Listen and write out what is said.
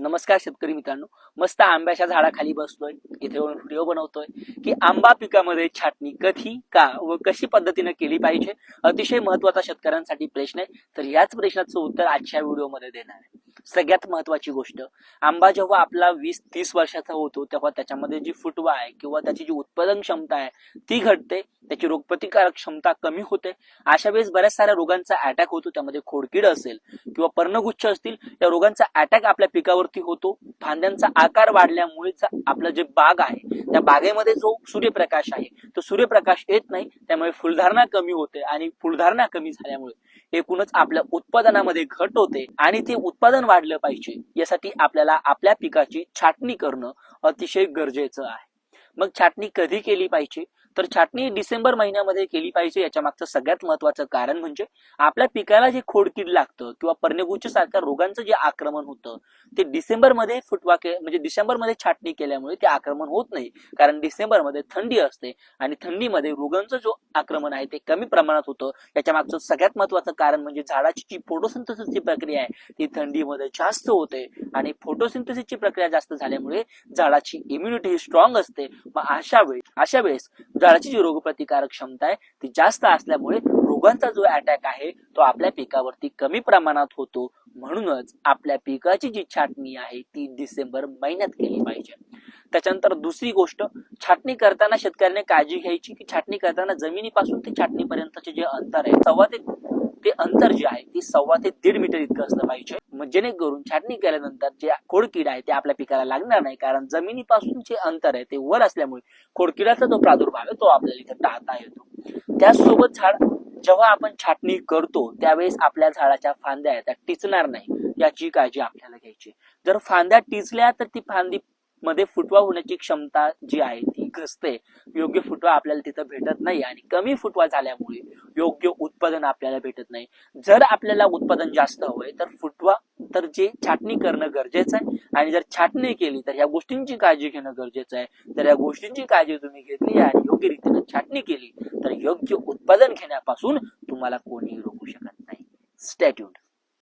नमस्कार शेतकरी मित्रांनो. मस्त आंब्याच्या झाडाखाली बसतोय इथे व्हिडिओ बनवतोय की आंबा पिकामध्ये छाटणी कधी का व कशी पद्धतीने केली पाहिजे? अतिशय महत्त्वाचा शेतकऱ्यांसाठी प्रश्न आहे. तर याच प्रश्नाचं उत्तर आजच्या व्हिडिओमध्ये देणार आहे. सगळ्यात महत्वाची गोष्ट. आंबा जेव्हा आपला वीस तीस वर्षाचा होतो तेव्हा त्याच्यामध्ये जी फुटवा आहे किंवा त्याची जी उत्पादन क्षमता आहे ती घटते. त्याची रोगप्रतिकारक क्षमता कमी होते. अशा वेळेस बऱ्याच साऱ्या रोगांचा अटॅक होतो. त्यामध्ये खोडकीड असेल किंवा पर्णगुच्छ असतील या रोगांचा अटॅक आपल्या पिकावरती होतो. फांद्यांचा आकार वाढल्यामुळे आपलं जे बाग आहे त्या बागेमध्ये जो सूर्यप्रकाश आहे तो सूर्यप्रकाश येत नाही त्यामुळे फुलधारणा कमी होते आणि फुलधारणा कमी झाल्यामुळे एकूणच आपल्या उत्पादनामध्ये घट होते आणि ते उत्पादन वाढलं पाहिजे यासाठी आपल्याला आपल्या पिकाची छाटणी करणं अतिशय गरजेचं आहे. मग छाटणी कधी केली पाहिजे? तर छाटणी डिसेंबर महिन्यामध्ये केली पाहिजे. याच्या मागचं सगळ्यात महत्वाचं कारण म्हणजे आपल्या पिकाला जे खोडकीड लागतं किंवा पर्णगुच्छ सारख्या रोगांचं जे आक्रमण होतं ते डिसेंबरमध्ये फुटवा के म्हणजे डिसेंबरमध्ये छाटणी केल्यामुळे ते आक्रमण होत नाही. कारण डिसेंबरमध्ये थंडी असते आणि थंडीमध्ये रोगांचं जो आक्रमण आहे ते कमी प्रमाणात होतं. याच्या मागचं सगळ्यात महत्वाचं कारण म्हणजे झाडाची जी फोटोसिंथेसिसची प्रक्रिया आहे ती थंडीमध्ये जास्त होते आणि फोटोसिंथेसिसची प्रक्रिया जास्त झाल्यामुळे झाडाची इम्युनिटी स्ट्रॉंग असते. मग अशा वेळी अशा वेळेस झाडाची जी रोगप्रतिकारक क्षमता आहे ती जास्त असल्यामुळे रोगांचा जो अटॅक आहे तो आपल्या पिकावरती कमी प्रमाणात होतो. म्हणूनच आपल्या पिकाची जी छाटणी आहे ती डिसेंबर महिन्यात केली पाहिजे. त्याच्यानंतर दुसरी गोष्ट छाटणी करताना शेतकऱ्याने काळजी घ्यायची की छाटणी करताना जमिनीपासून ते छाटणीपर्यंतचे जे अंतर आहे सव्वा ते अंतर जे आहे ते सव्वा ते दीड मीटर इतकं असलं पाहिजे. जेणेकरून छाटणी केल्यानंतर जे खोडकीड आहे ते आपल्या पिकाला लागणार नाही. कारण जमिनीपासून जे अंतर आहे ते वर असल्यामुळे खोडकिडाचा जो प्रादुर्भाव आहे तो आपल्याला इथे टाळता येतो. त्याचसोबत झाड जेव्हा आपण छाटणी करतो त्यावेळेस आपल्या झाडाच्या फांद्या आहेत त्या टिचणार नाही. याची काळजी आपल्याला घ्यायची जर फांद्या टिचल्या तर ती फांदी मध्ये फुटवा होण्याची क्षमता जी आहे ती घसते. योग्य फुटवा आपल्याला तिथं भेटत नाही आणि कमी फुटवा झाल्यामुळे योग्य उत्पादन आपल्याला भेटत नाही. जर आपल्याला उत्पादन जास्त हवंय तर फुटवा तर जे छाटणी करणं गरजेचं आहे. आणि जर छाटणी केली तर या गोष्टींची काळजी घेणं गरजेचं आहे. तर या गोष्टींची काळजी तुम्ही घेतली आणि योग्य रीतीने छाटणी केली तर योग्य उत्पादन घेण्यापासून तुम्हाला कोणीही रोखू शकत नाही. स्टॅट्यूड